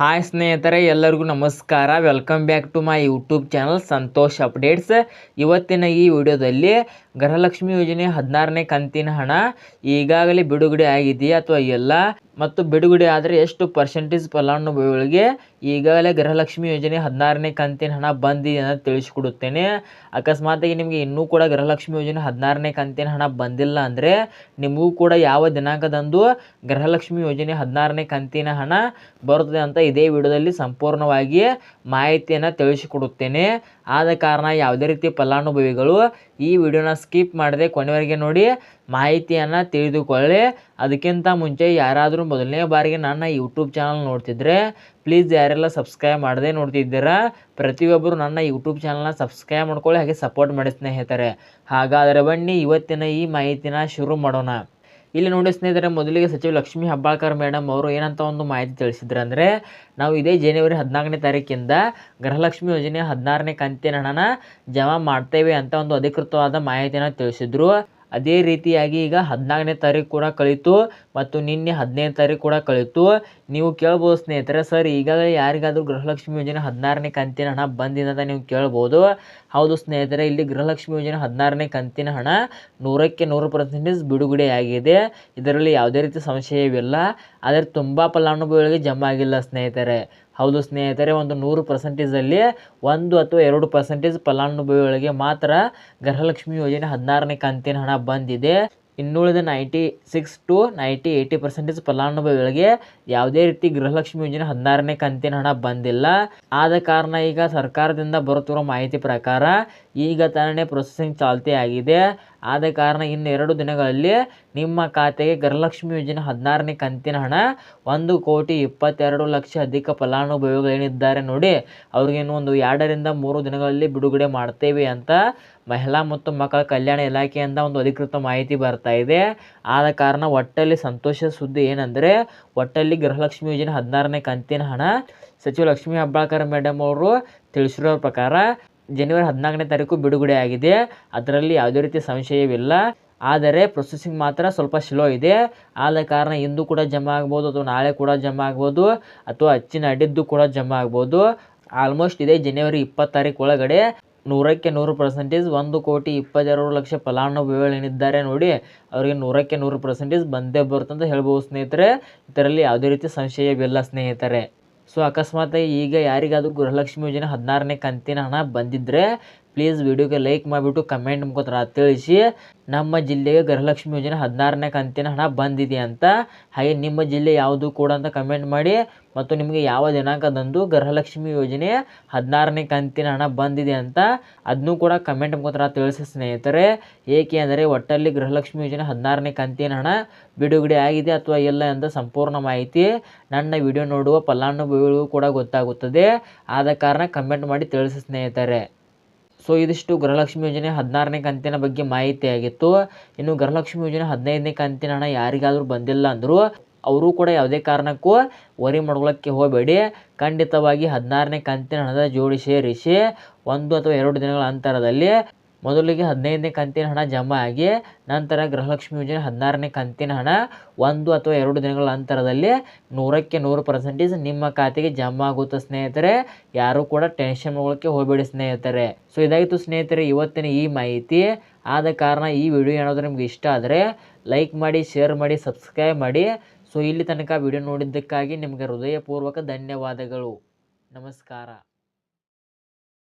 Hi ಸ್ನೇಹಿತರೆ, ಎಲ್ಲರಿಗೂ ನಮಸ್ಕಾರ. Welcome back to my YouTube channel Santosh updates ಇವತ್ತಿನ ಈ ವಿಡಿಯೋದಲ್ಲಿ ಗೃಹಲಕ್ಷ್ಮಿ ಯೋಜನೆ ಹದಿನಾರನೇ ಕಂತಿನ ಹಣ ಈಗಾಗಲೇ ಬಿಡುಗಡೆ ಆಗಿದೆಯಾ ಅಥವಾ ಇಲ್ಲ? ಮತ್ತು ಬಿಡುಗಡೆ ಆದರೆ ಎಷ್ಟು ಪರ್ಸೆಂಟೇಜ್ ಫಲಾನುಭವಿಗಳಿಗೆ ಈಗಾಗಲೇ ಗೃಹಲಕ್ಷ್ಮಿ ಯೋಜನೆ ಹದಿನಾರನೇ ಕಂತಿನ ಹಣ ಬಂದಿದೆ ಅಂತ ತಿಳಿಸಿಕೊಡುತ್ತೇನೆ. ಅಕಸ್ಮಾತಾಗಿ ನಿಮಗೆ ಇನ್ನೂ ಕೂಡ ಗೃಹಲಕ್ಷ್ಮಿ ಯೋಜನೆ ಹದಿನಾರನೇ ಕಂತಿನ ಹಣ ಬಂದಿಲ್ಲ ಅಂದರೆ ನಿಮಗೂ ಕೂಡ ಯಾವ ದಿನಾಂಕದಂದು ಗೃಹಲಕ್ಷ್ಮಿ ಯೋಜನೆ ಹದಿನಾರನೇ ಕಂತಿನ ಹಣ ಬರುತ್ತದೆ ಅಂತ ಇದೇ ವಿಡಿಯೋದಲ್ಲಿ ಸಂಪೂರ್ಣವಾಗಿ ಮಾಹಿತಿಯನ್ನು ತಿಳಿಸಿಕೊಡುತ್ತೇನೆ. ಆದ ಕಾರಣ ಯಾವುದೇ ರೀತಿ ಫಲಾನುಭವಿಗಳು ಈ ವಿಡಿಯೋನ ಸ್ಕಿಪ್ ಮಾಡದೆ ಕೊನೆವರೆಗೆ ನೋಡಿ ಮಾಹಿತಿಯನ್ನು ತಿಳಿದುಕೊಳ್ಳಿ. ಅದಕ್ಕಿಂತ ಮುಂಚೆ ಯಾರಾದರೂ ಮೊದಲನೇ ಬಾರಿಗೆ ನನ್ನ ಯೂಟ್ಯೂಬ್ ಚಾನಲ್ ನೋಡ್ತಿದ್ರೆ, ಪ್ಲೀಸ್ ಯಾರೆಲ್ಲ ಸಬ್ಸ್ಕ್ರೈಬ್ ಮಾಡದೆ ನೋಡ್ತಿದ್ದೀರಾ, ಪ್ರತಿಯೊಬ್ಬರು ನನ್ನ ಯೂಟ್ಯೂಬ್ ಚಾನಲ್ನ ಸಬ್ಸ್ಕ್ರೈಬ್ ಮಾಡ್ಕೊಳ್ಳಿ, ಹಾಗೆ ಸಪೋರ್ಟ್ ಮಾಡಿ ಸ್ನೇಹಿತರೆ. ಹಾಗಾದರೆ ಬನ್ನಿ, ಇವತ್ತಿನ ಈ ಮಾಹಿತಿನ ಶುರು ಮಾಡೋಣ. ಇಲ್ಲಿ ನೋಡಿ ಸ್ನೇಹಿತರೆ, ಮೊದಲಿಗೆ ಸಚಿವ ಲಕ್ಷ್ಮೀ ಹಬ್ಬಾಳ್ಕರ್ ಮೇಡಮ್ ಅವರು ಏನಂತ ಒಂದು ಮಾಹಿತಿ ತಿಳಿಸಿದ್ರು ಅಂದರೆ ನಾವು ಇದೇ ಜನವರಿ ಹದಿನಾಲ್ಕನೇ ತಾರೀಕಿಂದ ಗೃಹಲಕ್ಷ್ಮಿ ಯೋಜನೆ ಹದಿನಾರನೇ ಕಂತಿನ ಹಣನ ಜಮಾ ಮಾಡ್ತೇವೆ ಅಂತ ಒಂದು ಅಧಿಕೃತವಾದ ಮಾಹಿತಿಯನ್ನು ತಿಳಿಸಿದ್ರು. ಅದೇ ರೀತಿಯಾಗಿ ಈಗ ಹದಿನಾಲ್ಕನೇ ತಾರೀಕು ಕೂಡ ಕಳೀತು ಮತ್ತು ನಿನ್ನೆ ಹದಿನೈದು ತಾರೀಕು ಕೂಡ ಕಳೀತು. ನೀವು ಕೇಳ್ಬೋದು ಸ್ನೇಹಿತರೆ, ಸರ್, ಈಗಾಗಲೇ ಯಾರಿಗಾದರೂ ಗೃಹಲಕ್ಷ್ಮಿ ಯೋಜನೆ ಹದಿನಾರನೇ ಕಂತಿನ ಹಣ ಬಂದಿದೆ ಅಂತ ನೀವು ಕೇಳ್ಬೋದು. ಹೌದು ಸ್ನೇಹಿತರೆ, ಇಲ್ಲಿ ಗೃಹಲಕ್ಷ್ಮಿ ಯೋಜನೆ ಹದಿನಾರನೇ ಕಂತಿನ ಹಣ ನೂರಕ್ಕೆ ನೂರು ಪರ್ಸೆಂಟೇಜ್ ಬಿಡುಗಡೆಯಾಗಿದೆ. ಇದರಲ್ಲಿ ಯಾವುದೇ ರೀತಿ ಸಂಶಯವಿಲ್ಲ. ಆದರೆ ತುಂಬ ಫಲಾನುಭವಿಗಳಿಗೆ ಜಮಾ ಆಗಿಲ್ಲ ಸ್ನೇಹಿತರೆ. ಹೌದು ಸ್ನೇಹಿತರೆ, ಒಂದು ನೂರು ಪರ್ಸೆಂಟೇಜಲ್ಲಿ ಒಂದು ಅಥವಾ ಎರಡು ಪರ್ಸೆಂಟೇಜ್ ಫಲಾನುಭವಿಗಳಿಗೆ ಮಾತ್ರ ಗೃಹಲಕ್ಷ್ಮಿ ಯೋಜನೆ ಹದಿನಾರನೇ ಕಂತಿನ ಹಣ ಬಂದಿದೆ. ಇನ್ನುಳಿದ ninety six to ninety eighty percentage ಫಲಾನುಭವಿಗಳಿಗೆ ಯಾವುದೇ ರೀತಿ ಗೃಹಲಕ್ಷ್ಮಿ ಯೋಜನೆ ಹದಿನಾರನೇ ಕಂತಿನ ಹಣ ಬಂದಿಲ್ಲ. ಆದ ಕಾರಣ ಈಗ ಸರ್ಕಾರದಿಂದ ಬರುತ್ತಿರುವ ಮಾಹಿತಿ ಪ್ರಕಾರ ಈಗ ತಾನೇ ಪ್ರೊಸೆಸಿಂಗ್ ಚಾಲ್ತಿ ಆಗಿದೆ. ಆದ ಕಾರಣ ಇನ್ನು ಎರಡು ದಿನಗಳಲ್ಲಿ ನಿಮ್ಮ ಖಾತೆಗೆ ಗೃಹಲಕ್ಷ್ಮಿ ಯೋಜನೆ ಹದಿನಾರನೇ ಕಂತಿನ ಹಣ, ಒಂದು ಕೋಟಿ ಇಪ್ಪತ್ತೆರಡು ಲಕ್ಷ ಅಧಿಕ ಫಲಾನುಭವಿಗಳೇನಿದ್ದಾರೆ ನೋಡಿ ಅವ್ರಿಗೇನು ಒಂದು ಎರಡರಿಂದ ಮೂರು ದಿನಗಳಲ್ಲಿ ಬಿಡುಗಡೆ ಮಾಡ್ತೇವೆ ಅಂತ ಮಹಿಳಾ ಮತ್ತು ಮಕ್ಕಳ ಕಲ್ಯಾಣ ಇಲಾಖೆಯಿಂದ ಒಂದು ಅಧಿಕೃತ ಮಾಹಿತಿ ಬರ್ತಾ ಇದೆ. ಆದ ಕಾರಣ ಒಟ್ಟಲ್ಲಿ ಸಂತೋಷ ಸುದ್ದಿ ಏನಂದರೆ, ಒಟ್ಟಲ್ಲಿ ಗೃಹಲಕ್ಷ್ಮಿ ಯೋಜನೆ ಹದಿನಾರನೇ ಕಂತಿನ ಹಣ, ಸಚಿವ ಲಕ್ಷ್ಮೀ ಹೆಬ್ಬಾಳ್ಕರ್ ಮೇಡಮ್ ಅವರು ತಿಳಿಸಿರೋ ಪ್ರಕಾರ ಜನವರಿ ಹದಿನಾಲ್ಕನೇ ತಾರೀಕು ಬಿಡುಗಡೆ ಆಗಿದೆ. ಅದರಲ್ಲಿ ಯಾವುದೇ ರೀತಿ ಸಂಶಯವಿಲ್ಲ. ಆದರೆ ಪ್ರೊಸೆಸಿಂಗ್ ಮಾತ್ರ ಸ್ವಲ್ಪ ಸ್ಲೋ ಇದೆ. ಆದ ಕಾರಣ ಇಂದು ಕೂಡ ಜಮಾ ಆಗ್ಬೋದು, ಅಥವಾ ನಾಳೆ ಕೂಡ ಜಮಾ ಆಗ್ಬೋದು, ಅಥವಾ ಅಚ್ಚಿನ ಅಡ್ಡಿದ್ದು ಕೂಡ ಜಮಾ ಆಗ್ಬೋದು. ಆಲ್ಮೋಸ್ಟ್ ಇದೆ ಜನವರಿ ಇಪ್ಪತ್ತು ತಾರೀಕು ಒಳಗಡೆ ನೂರಕ್ಕೆ ನೂರು ಪರ್ಸೆಂಟೇಜ್ ಒಂದು ಕೋಟಿ ಇಪ್ಪತ್ತೆರಡು ಲಕ್ಷ ಫಲಾನುಭವಿಗಳು ಏನಿದ್ದಾರೆ ನೋಡಿ, ಅವರಿಗೆ ನೂರಕ್ಕೆ ನೂರು ಪರ್ಸೆಂಟೇಜ್ ಬಂದೇ ಬರುತ್ತಂತ ಹೇಳ್ಬೋದು ಸ್ನೇಹಿತರೆ. ಇದರಲ್ಲಿ ಯಾವುದೇ ರೀತಿ ಸಂಶಯವಿಲ್ಲ ಸ್ನೇಹಿತರೆ. ಸೊ ಅಕಸ್ಮಾತ್ ಈಗ ಯಾರಿಗಾದರೂ ಗೃಹಲಕ್ಷ್ಮಿ ಯೋಜನೆ ಹದಿನಾರನೇ ಕಂತಿನ ಹಣ ಬಂದಿದ್ದರೆ ಪ್ಲೀಸ್ ವಿಡಿಯೋಗೆ ಲೈಕ್ ಮಾಡಿಬಿಟ್ಟು ಕಮೆಂಟ್ ಮುಖಾಂತರ ತಿಳಿಸಿ. ನಮ್ಮ ಜಿಲ್ಲೆಗೆ ಗೃಹಲಕ್ಷ್ಮಿ ಯೋಜನೆ ಹದಿನಾರನೇ ಕಂತಿನ ಹಣ ಬಂದಿದೆ ಅಂತ. ಹಾಗೆ ನಿಮ್ಮ ಜಿಲ್ಲೆ ಯಾವುದು ಕೂಡ ಅಂತ ಕಮೆಂಟ್ ಮಾಡಿ. ಮತ್ತು ನಿಮಗೆ ಯಾವ ದಿನಾಂಕದಂದು ಗೃಹಲಕ್ಷ್ಮಿ ಯೋಜನೆ ಹದಿನಾರನೇ ಕಂತಿನ ಹಣ ಬಂದಿದೆ ಅಂತ ಅದನ್ನೂ ಕೂಡ ಕಮೆಂಟ್ ಮುಖಾಂತರ ತಿಳಿಸಿ ಸ್ನೇಹಿತರೆ. ಏಕೆ ಅಂದರೆ ಒಟ್ಟಲ್ಲಿ ಗೃಹಲಕ್ಷ್ಮಿ ಯೋಜನೆ ಹದಿನಾರನೇ ಕಂತಿನ ಹಣ ಬಿಡುಗಡೆ ಆಗಿದೆ ಅಥವಾ ಇಲ್ಲ ಅಂತ ಸಂಪೂರ್ಣ ಮಾಹಿತಿ ನನ್ನ ವಿಡಿಯೋ ನೋಡುವ ಫಲಾನುಭವಿಗಳಿಗೂ ಕೂಡ ಗೊತ್ತಾಗುತ್ತದೆ. ಆದ ಕಾರಣ ಕಮೆಂಟ್ ಮಾಡಿ ತಿಳಿಸಿ ಸ್ನೇಹಿತರೆ. ಸೊ ಇದಿಷ್ಟು ಗೃಹಲಕ್ಷ್ಮಿ ಯೋಜನೆ ಹದಿನಾರನೇ ಕಂತಿನ ಬಗ್ಗೆ ಮಾಹಿತಿ ಆಗಿತ್ತು. ಇನ್ನು ಗೃಹಲಕ್ಷ್ಮಿ ಯೋಜನೆ ಹದಿನೈದನೇ ಕಂತಿನ ಹಣ ಯಾರಿಗಾದರೂ ಬಂದಿಲ್ಲ ಅಂದರೂ ಅವರು ಕೂಡ ಯಾವುದೇ ಕಾರಣಕ್ಕೂ ವರಿ ಮಾಡ್ಕೊಳ್ಳೋಕ್ಕೆ ಹೋಗಬೇಡಿ. ಖಂಡಿತವಾಗಿ ಹದಿನಾರನೇ ಕಂತಿನ ಹಣದ ಜೋಡಿ ಸೇರಿಸಿ ಒಂದು ಅಥವಾ ಎರಡು ದಿನಗಳ ಅಂತರದಲ್ಲಿ ಮೊದಲಿಗೆ ಹದಿನೈದನೇ ಕಂತಿನ ಹಣ ಜಮಾ ಆಗಿ ನಂತರ ಗೃಹಲಕ್ಷ್ಮಿ ಯೋಜನೆ ಹದಿನಾರನೇ ಕಂತಿನ ಹಣ ಒಂದು ಅಥವಾ ಎರಡು ದಿನಗಳ ಅಂತರದಲ್ಲಿ ನೂರಕ್ಕೆ ನೂರು ಪರ್ಸೆಂಟೇಜ್ ನಿಮ್ಮ ಖಾತೆಗೆ ಜಮಾ ಆಗುತ್ತೆ ಸ್ನೇಹಿತರೆ? ಯಾರೂ ಕೂಡ ಟೆನ್ಷನ್ ಮಾಡ್ಕೊಳ್ಳೋಕ್ಕೆ ಹೋಗಬೇಡಿ ಸ್ನೇಹಿತರೆ. ಸೊ ಇದಾಯಿತು ಸ್ನೇಹಿತರೆ ಇವತ್ತಿನ ಈ ಮಾಹಿತಿ. ಆದ ಕಾರಣ ಈ ವಿಡಿಯೋ ಏನಾದರೂ ನಿಮ್ಗೆ ಇಷ್ಟ ಆದರೆ ಲೈಕ್ ಮಾಡಿ ಶೇರ್ ಮಾಡಿ ಸಬ್ಸ್ಕ್ರೈಬ್ ಮಾಡಿ. ಸೊ ಇಲ್ಲಿ ತನಕ ವಿಡಿಯೋ ನೋಡಿದ್ದಕ್ಕಾಗಿ ನಿಮಗೆ ಹೃದಯಪೂರ್ವಕ ಧನ್ಯವಾದಗಳು. ನಮಸ್ಕಾರ.